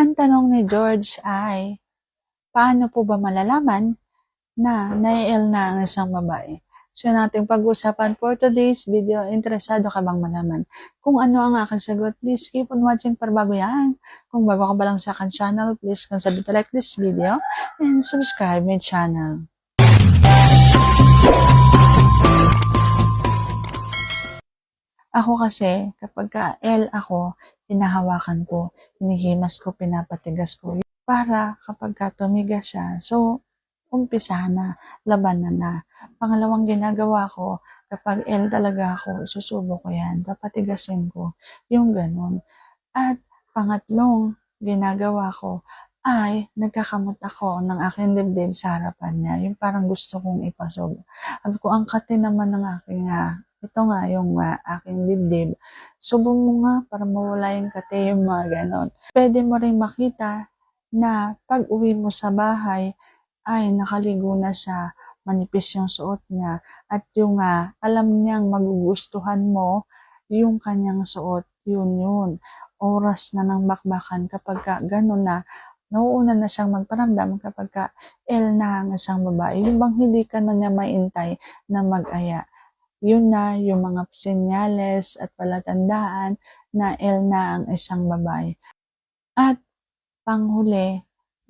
Ang tanong ni George ay, paano po ba malalaman na nai-L na ang isang babae? So, yun ating pag-usapan for today's video. Interesado ka bang malaman? Kung ano ang aking sagot, please keep on watching para bago yan. Kung bago ka pa lang sa akin channel, please consider to like this video and subscribe my channel. Ako kasi, kapag ka L ako, hinahawakan ko, hinihimas ko, pinapatigas ko. Para kapag ka tumigas siya, so, umpisa na, laban na na. Pangalawang ginagawa ko, kapag L talaga ako, susubo ko yan, papatigasin ko, yung ganun. At pangatlong ginagawa ko, ay nagkakamot ako ng aking dibdib sa harapan niya. Yung parang gusto kong ipasog. Sabi ko, ang kati naman ng aking nga, ito nga yung ah, aking dibdib. Subo mo nga para mawala yung kati, yung mga ganon. Pwede mo rin makita na pag uwi mo sa bahay, ay nakaligo na siya, manipis yung suot niya, at yung ah, alam niyang magugustuhan mo, yung kanyang suot, yun yun. Oras na ng bakbakan kapag ka, ganun na, nauuna na siyang magparamdam kapag ka L na ang isang babae. Yung bang hindi ka na niya maintay na mag-aya. Yun na yung mga senyales at palatandaan na L na ang isang babae. At panghuli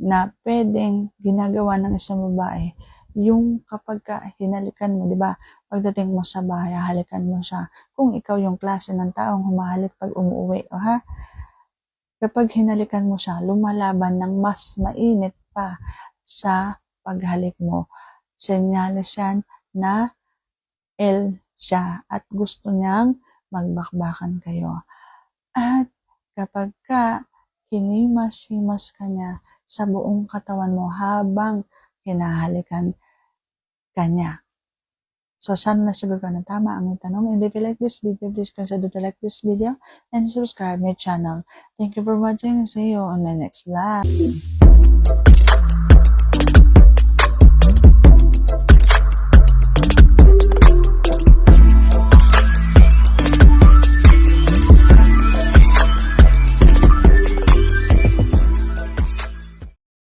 na pwedeng ginagawa ng isang babae, yung kapag ka hinalikan mo, di ba, pagdating mo sa bahay, halikan mo siya. Kung ikaw yung klase ng taong humahalik pag umuwi, o ha? Kapag hinalikan mo siya, lumalaban ng mas mainit pa sa paghalik mo. Senyales yan na L siya at gusto niyang magbakbakan kayo. At kapag ka hinimas-himas ka niya sa buong katawan mo habang hinahalikan ka niya. So, sana nasagot ka na tama ang tanong. And if you like this video, please consider to like this video and subscribe my channel. Thank you for watching and see you on my next vlog.